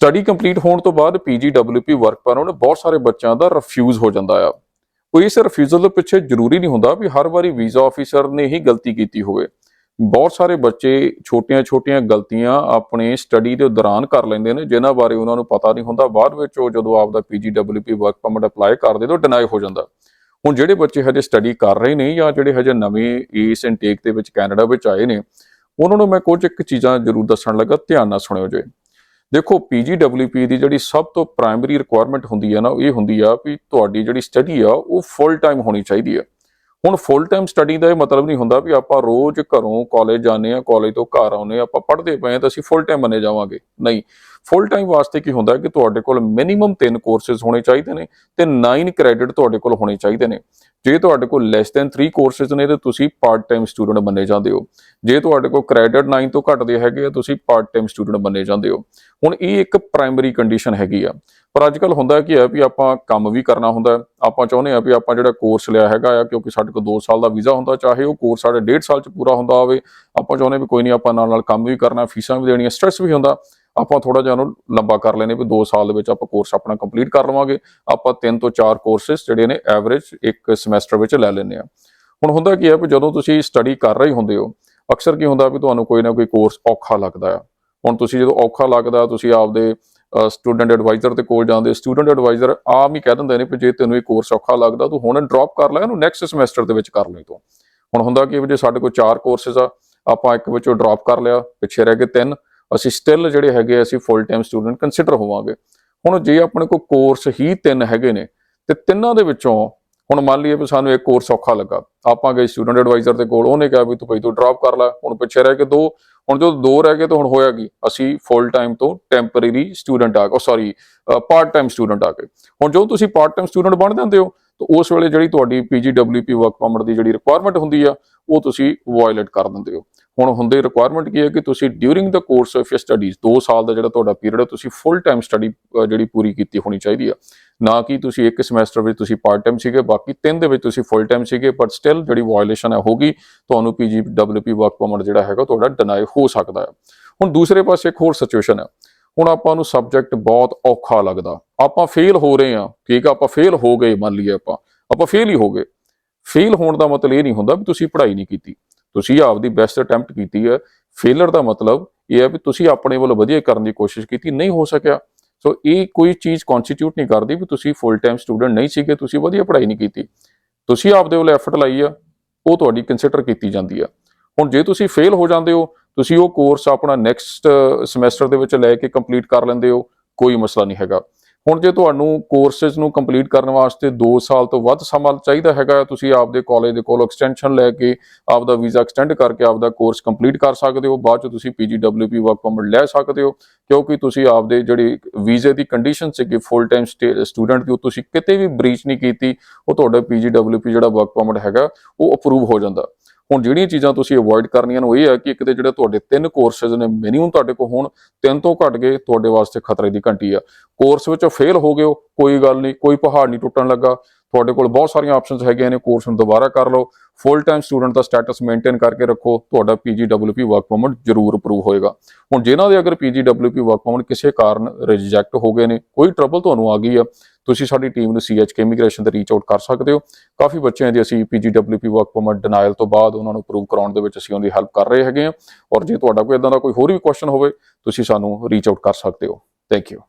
Study complete ਹੋਣ ਤੋਂ ਬਾਅਦ ਪੀਜੀਡਬਲਯੂਪੀ ਵਰਕ ਪਰਮਿਟ ਬਹੁਤ ਸਾਰੇ ਬੱਚਿਆਂ ਦਾ ਰਿਫਿਊਜ਼ ਹੋ ਜਾਂਦਾ ਆ। ਕੋਈ ਇਸ ਰਿਫਿਊਜ਼ਲ ਦੇ ਪਿੱਛੇ ਜ਼ਰੂਰੀ ਨਹੀਂ ਹੁੰਦਾ ਵੀ ਹਰ ਵਾਰੀ ਵੀਜ਼ਾ ਆਫੀਸਰ ਨੇ ਹੀ ਗਲਤੀ ਕੀਤੀ ਹੋਵੇ। ਬਹੁਤ ਸਾਰੇ ਬੱਚੇ ਛੋਟੀਆਂ-ਛੋਟੀਆਂ ਗਲਤੀਆਂ ਆਪਣੇ ਸਟੱਡੀ ਦੇ ਦੌਰਾਨ ਕਰ ਲੈਂਦੇ ਨੇ, ਜਿਨ੍ਹਾਂ ਬਾਰੇ ਉਹਨਾਂ ਨੂੰ ਪਤਾ ਨਹੀਂ ਹੁੰਦਾ। ਬਾਅਦ ਵਿੱਚ ਉਹ ਜਦੋਂ ਆਪਦਾ ਪੀਜੀਡਬਲਯੂਪੀ ਵਰਕ ਪਰਮਿਟ ਅਪਲਾਈ ਕਰਦੇ ਤਾਂ ਡਿਨਾਈ ਹੋ ਜਾਂਦਾ। ਹੁਣ ਜਿਹੜੇ ਬੱਚੇ ਹਜੇ ਸਟੱਡੀ ਕਰ ਰਹੇ ਨੇ ਜਾਂ ਜਿਹੜੇ ਹਜੇ ਨਵੇਂ ਇਸ ਇਨਟੇਕ ਦੇ ਵਿੱਚ ਕੈਨੇਡਾ ਵਿੱਚ ਆਏ ਨੇ, ਉਹਨਾਂ ਨੂੰ ਮੈਂ ਕੁਝ ਇੱਕ ਚੀਜ਼ਾਂ ਜ਼ਰੂਰ ਦੱਸਣ ਲੱਗਾ, ਧਿਆਨ ਨਾਲ ਸੁਣਿਓ ਜੇ। ਦੇਖੋ ਪੀਜੀਡਬਲਯੂਪੀ ਦੀ ਜਿਹੜੀ ਸਭ ਤੋਂ ਪ੍ਰਾਇਮਰੀ ਰਿਕੁਆਇਰਮੈਂਟ ਹੁੰਦੀ ਹੈ ਨਾ, ਇਹ ਹੁੰਦੀ ਆ ਵੀ ਤੁਹਾਡੀ ਜਿਹੜੀ ਸਟੱਡੀ ਆ, ਉਹ ਫੁੱਲ ਟਾਈਮ ਹੋਣੀ ਚਾਹੀਦੀ ਆ। ਹੁਣ ਫੁੱਲ ਟਾਈਮ ਸਟੱਡੀ ਦਾ ਇਹ ਮਤਲਬ ਨਹੀਂ ਹੁੰਦਾ ਵੀ ਆਪਾਂ ਰੋਜ਼ ਘਰੋਂ ਕਾਲਜ ਜਾਂਦੇ ਆ ਕਾਲਜ ਤੋਂ ਘਰ ਆਉਂਦੇ ਆ, ਆਪਾਂ ਪੜ੍ਹਦੇ ਪਏ ਆ ਤਾਂ ਅਸੀਂ ਫੁੱਲ ਟਾਈਮ ਮੰਨੇ ਜਾਵਾਂਗੇ। ਨਹੀਂ ਫੁੱਲ ਟਾਈਮ ਵਾਸਤੇ ਕੀ ਹੁੰਦਾ ਕਿ ਤੁਹਾਡੇ ਕੋਲ ਮਿਨੀਮਮ 3 ਕੋਰਸਸ ਹੋਣੇ ਚਾਹੀਦੇ ਨੇ ਤੇ 9 ਕ੍ਰੈਡਿਟ ਤੁਹਾਡੇ ਕੋਲ ਹੋਣੇ ਚਾਹੀਦੇ ਨੇ। ਜੇ ਤੁਹਾਡੇ ਕੋਲ ਲੈਸ ਦੈਨ 3 ਕੋਰਸਸ ਨੇ ਤੇ ਤੁਸੀਂ ਪਾਰਟ ਟਾਈਮ ਸਟੂਡੈਂਟ ਮੰਨੇ ਜਾਂਦੇ ਹੋ। ਜੇ ਤੁਹਾਡੇ ਕੋਲ ਕ੍ਰੈਡਿਟ 9 ਤੋਂ ਘੱਟਦੇ ਹੈਗੇ ਆ, ਤੁਸੀਂ ਪਾਰਟ ਟਾਈਮ ਸਟੂਡੈਂਟ ਮੰਨੇ ਜਾਂਦੇ ਹੋ। ਹੁਣ ਇਹ ਇੱਕ ਪ੍ਰਾਇਮਰੀ ਕੰਡੀਸ਼ਨ ਹੈਗੀ ਆ। ਪਰ ਅੱਜ ਕੱਲ ਹੁੰਦਾ ਕੀ ਹੈ ਵੀ ਆਪਾਂ ਕੰਮ ਵੀ ਕਰਨਾ ਹੁੰਦਾ। ਆਪਾਂ ਚਾਹੁੰਦੇ ਆ ਵੀ ਆਪਾਂ ਜਿਹੜਾ ਕੋਰਸ ਲਿਆ ਹੈਗਾ ਆ, ਕਿਉਂਕਿ ਸਾਡੇ ਕੋਲ 2 ਸਾਲ ਦਾ ਵੀਜ਼ਾ ਹੁੰਦਾ, ਚਾਹੇ ਉਹ ਕੋਰਸ ਸਾਡੇ 1.5 ਸਾਲ ਚ ਪੂਰਾ ਹੁੰਦਾ ਹੋਵੇ, ਆਪਾਂ ਚਾਹੁੰਦੇ ਵੀ ਕੋਈ ਨਹੀਂ ਆਪਾਂ ਨਾਲ ਨਾਲ ਕੰਮ ਵੀ ਕਰਨਾ, ਫੀਸਾਂ ਵੀ ਦੇਣੀਆਂ ਸਟ੍ਰੈਸ ਵੀ ਹੁੰਦਾ। ਆਪਾਂ ਥੋੜਾ ਜਿਹਾ ਉਹਨੂੰ ਲੰਬਾ ਕਰ ਲੈਨੇ ਵੀ 2 ਸਾਲ ਦੇ ਵਿੱਚ ਆਪਾਂ ਕੋਰਸ ਆਪਣਾ ਕੰਪਲੀਟ ਕਰ ਲਵਾਂਗੇ। ਆਪਾਂ 3 ਤੋਂ 4 ਕੋਰਸਸ ਜਿਹੜੇ ਨੇ ਐਵਰੇਜ ਇੱਕ ਸਮੈਸਟਰ ਵਿੱਚ ਲੈ ਲੈਨੇ ਆ ਹੁਣ ਹੁੰਦਾ ਕੀ ਹੈ ਵੀ ਜਦੋਂ ਤੁਸੀਂ ਸਟੱਡੀ ਕਰ ਰਹੇ ਹੁੰਦੇ ਹੋ, ਅਕਸਰ ਕੀ ਹੁੰਦਾ ਵੀ ਤੁਹਾਨੂੰ ਕੋਈ ਨਾ ਕੋਈ ਕੋਰਸ ਔਖਾ ਲੱਗਦਾ ਆ। ਹੁਣ ਤੁਸੀਂ ਜਦੋਂ ਔਖਾ ਲੱਗਦਾ, ਤੁਸੀਂ ਆਪਦੇ ਸਟੂਡੈਂਟ ਐਡਵਾਈਜ਼ਰ ਦੇ ਕੋਲ ਜਾਂਦੇ ਸਟੂਡੈਂਟ ਐਡਵਾਈਜ਼ਰ ਆਮ ਹੀ ਕਹਿ ਦਿੰਦੇ ਨੇ ਕਿ ਜੇ ਤੈਨੂੰ ਇਹ ਕੋਰਸ ਔਖਾ ਲੱਗਦਾ, ਤੂੰ ਹੁਣ ਡ੍ਰੌਪ ਕਰ ਲੈ, ਇਹਨੂੰ ਨੈਕਸਟ ਸਮੈਸਟਰ ਦੇ ਵਿੱਚ ਕਰ ਲੈ ਤੂੰ। ਹੁਣ ਹੁੰਦਾ ਕਿ ਵੀ ਜੇ ਸਾਡੇ ਕੋਲ ਚਾਰ ਕੋਰਸਸ ਆ, ਆਪਾਂ ਇੱਕ ਵਿੱਚੋਂ ਡ੍ਰੌਪ ਕਰ ਲਿਆ, ਪਿੱਛੇ ਰਹਿ ਗਏ ਤਿੰਨ ਅਸੀਂ ਸਟਿਲ ਜਿਹੜੇ ਹੈਗੇ ਅਸੀਂ ਫੁੱਲ ਟਾਈਮ ਸਟੂਡੈਂਟ ਕੰਸੀਡਰ ਹੋਵਾਂਗੇ। ਹੁਣ ਜੇ ਆਪਣੇ ਕੋਲ ਕੋਰਸ ਹੀ ਤਿੰਨ ਹੈਗੇ ਨੇ, ਤੇ ਤਿੰਨਾਂ ਦੇ ਵਿੱਚੋਂ ਹੁਣ ਮੰਨ ਲਈਏ ਵੀ ਸਾਨੂੰ ਇੱਕ ਕੋਰਸ ਔਖਾ ਲੱਗਾ। ਆਪਾਂ ਗਏ ਸਟੂਡੈਂਟ ਐਡਵਾਈਜ਼ਰ ਦੇ ਕੋਲ, ਉਹਨੇ ਕਿਹਾ ਵੀ ਤੂੰ ਭਾਈ ਤੂੰ ਡ੍ਰੌਪ ਕਰ ਲੈ, ਹੁਣ ਪਿੱਛੇ ਰਹਿ ਕੇ ਦੋ, ਹੁਣ ਜਦੋਂ ਦੋ ਰਹਿ ਗਏ ਤਾਂ ਹੁਣ ਹੋਇਆ ਕੀ? ਅਸੀਂ ਫੁੱਲ ਟਾਈਮ ਤੋਂ ਟੈਂਪਰੇਰੀ ਸਟੂਡੈਂਟ ਆ ਗਏ ਸੌਰੀ ਪਾਰਟ ਟਾਈਮ ਸਟੂਡੈਂਟ ਆ ਗਏ। ਹੁਣ ਜੋ ਤੁਸੀਂ ਪਾਰਟ ਟਾਈਮ ਸਟੂਡੈਂਟ ਬਣ ਜਾਂਦੇ ਹੋ, ਤਾਂ ਉਸ ਵੇਲੇ ਜਿਹੜੀ ਤੁਹਾਡੀ ਪੀਜੀਡਬਲਯੂਪੀ ਵਰਕ ਪਰਮਿਟ ਦੀ ਜਿਹੜੀ ਰਿਕੁਆਇਰਮੈਂਟ ਹੁੰਦੀ ਆ, ਉਹ ਤੁਸੀਂ ਵਾਇਲੇਟ ਕਰ ਦਿੰਦੇ ਹੋ। ਹੁਣ ਹੁੰਦੇ ਰਿਕੁਆਇਰਮੈਂਟ ਕੀ ਹੈ ਕਿ ਤੁਸੀਂ during the course of your studies 2 ਸਾਲ ਦਾ ਜਿਹੜਾ ਤੁਹਾਡਾ ਪੀਰੀਅਡ ਹੈ, ਤੁਸੀਂ ਫੁੱਲ ਟਾਈਮ ਸਟੱਡੀ ਜਿਹੜੀ ਪੂਰੀ ਕੀਤੀ ਹੋਣੀ ਚਾਹੀਦੀ ਆ। ਨਾ ਕਿ ਤੁਸੀਂ ਇੱਕ ਸਮੈਸਟਰ ਵਿੱਚ ਤੁਸੀਂ ਪਾਰਟ ਟਾਈਮ ਸੀਗੇ, ਬਾਕੀ ਤਿੰਨ ਦੇ ਵਿੱਚ ਤੁਸੀਂ ਫੁੱਲ ਟਾਈਮ ਸੀਗੇ ਪਰ ਸਟਿਲ ਜਿਹੜੀ ਵਾਇਓਲੇਸ਼ਨ ਹੈ ਹੋਗੀ ਤੁਹਾਨੂੰ ਪੀਜੀਡਬਲਯੂਪੀ ਵਰਕ ਪਰਮਿਟ ਜਿਹੜਾ ਹੈਗਾ, ਤੁਹਾਡਾ ਡਿਨਾਈ ਹੋ ਸਕਦਾ ਹੈ। ਹੁਣ ਦੂਸਰੇ ਪਾਸੇ ਇੱਕ ਹੋਰ ਸਿਚੁਏਸ਼ਨ ਹੈ। ਹੁਣ ਆਪਾਂ ਨੂੰ ਸਬਜੈਕਟ ਬਹੁਤ ਔਖਾ ਲੱਗਦਾ। ਆਪਾਂ ਫੇਲ ਹੋ ਰਹੇ ਹਾਂ, ਠੀਕ ਆ, ਆਪਾਂ ਫੇਲ ਹੋ ਗਏ, ਮੰਨ ਲਈਏ ਆਪਾਂ। ਆਪਾਂ ਫੇਲ ਹੀ ਹੋ ਗਏ। ਫੇਲ ਹੋਣ ਦਾ ਮਤਲਬ ਇਹ ਨਹੀਂ ਹੁੰਦਾ ਵੀ ਤੁਸੀਂ ਪੜ੍ਹਾਈ ਨਹੀਂ ਕੀਤੀ। ਤੁਸੀਂ ਆਪਦੀ ਬੈਸਟ ਅਟੈਂਪਟ ਕੀਤੀ ਹੈ। ਫੇਲਰ ਦਾ ਮਤਲਬ ਇਹ ਹੈ ਵੀ ਤੁਸੀਂ ਆਪਣੇ ਵੱਲੋਂ ਵਧੀਆ ਕਰਨ ਦੀ ਕੋਸ਼ਿਸ਼ ਕੀਤੀ, ਨਹੀਂ ਹੋ ਸਕਿਆ। ਸੋ ਇਹ ਕੋਈ ਚੀਜ਼ ਕਨਸਟੀਟਿਊਟ ਨਹੀਂ ਕਰਦੀ ਵੀ ਤੁਸੀਂ ਫੁੱਲ ਟਾਈਮ ਸਟੂਡੈਂਟ ਨਹੀਂ ਸੀਗੇ, ਤੁਸੀਂ ਵਧੀਆ ਪੜ੍ਹਾਈ ਨਹੀਂ ਕੀਤੀ। ਤੁਸੀਂ ਆਪਦੇ ਵੱਲੋਂ ਐਫਰਟ ਲਾਈ ਆ, ਉਹ ਤੁਹਾਡੀ ਕੰਸੀਡਰ ਕੀਤੀ ਜਾਂਦੀ ਆ। ਹੁਣ ਜੇ ਤੁਸੀਂ ਫੇਲ ਹੋ ਜਾਂਦੇ ਹੋ, ਤੁਸੀਂ ਉਹ ਕੋਰਸ ਆਪਣਾ ਨੈਕਸਟ ਸਮੈਸਟਰ ਦੇ ਵਿੱਚ ਲੈ ਕੇ ਕੰਪਲੀਟ ਕਰ ਲੈਂਦੇ ਹੋ, ਕੋਈ ਮਸਲਾ ਨਹੀਂ ਹੈਗਾ। ਹੁਣ ਜੇ ਤੁਹਾਨੂੰ ਕੋਰਸਸ ਨੂੰ ਕੰਪਲੀਟ ਕਰਨ ਵਾਸਤੇ 2 ਸਾਲ ਤੋਂ ਵੱਧ ਸਮਾਂ ਚਾਹੀਦਾ ਹੈਗਾ, ਤੁਸੀਂ ਆਪਦੇ ਕਾਲਜ ਦੇ ਕੋਲ ਐਕਸਟੈਂਸ਼ਨ ਲੈ ਕੇ ਆਪਦਾ ਵੀਜ਼ਾ ਐਕਸਟੈਂਡ ਕਰਕੇ ਆਪਦਾ ਕੋਰਸ ਕੰਪਲੀਟ ਕਰ ਸਕਦੇ ਹੋ। ਬਾਅਦ ਚ ਤੁਸੀਂ ਪੀਜੀਡਬਲਯੂਪੀ ਵਰਕ ਪਰਮਿਟ ਲੈ ਸਕਦੇ ਹੋ, ਕਿਉਂਕਿ ਤੁਸੀਂ ਆਪਦੇ ਜਿਹੜੀ ਵੀਜ਼ੇ ਦੀ ਕੰਡੀਸ਼ਨ ਸੀਗੀ ਫੁੱਲ ਟਾਈਮ ਸਟੂਡੈਂਟ ਦੀ, ਉਹ ਤੁਸੀਂ ਕਿਤੇ ਵੀ ਬ੍ਰੀਚ ਨਹੀਂ ਕੀਤੀ, ਉਹ ਤੁਹਾਡਾ ਪੀਜੀਡਬਲਯੂਪੀ ਜਿਹੜਾ ਵਰਕ ਪਰਮਿਟ ਹੈਗਾ, ਉਹ ਅਪਰੂਵ ਹੋ ਜਾਂਦਾ। ਹੁਣ ਜਿਹੜੀਆਂ ਚੀਜ਼ਾਂ ਤੁਸੀਂ ਅਵੋਇਡ ਕਰਨੀਆਂ ਨੂੰ ਇਹ ਹੈ ਕਿ ਇੱਕ ਤੇ ਜਿਹੜੇ ਤੁਹਾਡੇ ਤਿੰਨ ਕੋਰਸਸ ਨੇ ਮਿਨੀਮਮ ਤੁਹਾਡੇ ਕੋਲ ਹੋਣ ਤਿੰਨ ਤੋਂ ਘੱਟ ਗਏ, ਤੁਹਾਡੇ ਵਾਸਤੇ ਖਤਰੇ ਦੀ ਘੰਟੀ ਆ। ਕੋਰਸ ਵਿੱਚੋਂ ਫੇਲ ਹੋ ਗਏ ਹੋ, ਕੋਈ ਗੱਲ ਨਹੀਂ, ਕੋਈ ਪਹਾੜ ਨਹੀਂ ਟੁੱਟਣ ਲੱਗਾ। ਤੁਹਾਡੇ ਕੋਲ ਬਹੁਤ ਸਾਰੀਆਂ ਆਪਸ਼ਨਸ ਹੈਗੀਆਂ ਨੇ ਕੋਰਸ ਨੂੰ ਦੁਬਾਰਾ ਕਰ ਲਓ। ਫੁੱਲ ਟਾਈਮ ਸਟੂਡੈਂਟ ਦਾ ਸਟੇਟਸ ਮੇਨਟੇਨ ਕਰਕੇ ਰੱਖੋ, ਤੁਹਾਡਾ ਪੀਜੀਡਬਲਯੂਪੀ ਵਰਕ ਪਰਮਿਟ ਜ਼ਰੂਰ ਅਪਰੂਵ ਹੋਏਗਾ। ਹੁਣ ਜਿਨ੍ਹਾਂ ਦੇ ਅਗਰ ਪੀਜੀਡਬਲਯੂਪੀ ਵਰਕ ਪਰਮਿਟ ਕਿਸੇ ਕਾਰਨ ਰਿਜੈਕਟ ਹੋ ਗਏ ਨੇ, ਕੋਈ ਟਰਬਲ ਤੁਹਾਨੂੰ ਆ ਗਈ ਆ ਤੁਸੀਂ ਸਾਡੀ ਟੀਮ ਨੂੰ ਸੀਐਚਕੇ ਇਮੀਗ੍ਰੇਸ਼ਨ ਤੇ ਰੀਚ ਆਊਟ ਕਰ ਸਕਦੇ ਹੋ। ਕਾਫੀ ਬੱਚਿਆਂ ਦੀ ਅਸੀਂ ਪੀਜੀਡਬਲਯੂਪੀ ਵਰਕ ਪਰਮਿਟ ਡਿਨਾਇਲ ਤੋਂ ਬਾਅਦ ਉਹਨਾਂ ਨੂੰ ਅਪਰੂਵ ਕਰਾਉਣ ਦੇ ਵਿੱਚ ਅਸੀਂ ਉਹਨਾਂ ਦੀ ਹੈਲਪ ਕਰ ਰਹੇ ਹੈਗੇ ਹਾਂ। ਔਰ ਜੇ ਤੁਹਾਡਾ ਕੋਈ ਇਦਾਂ ਦਾ ਕੋਈ ਹੋਰ ਵੀ ਕੁਐਸਚਨ ਹੋਵੇ, ਤੁਸੀਂ ਸਾਨੂੰ ਰੀਚ ਆਊਟ ਕਰ ਸਕਦੇ ਹੋ। Thank you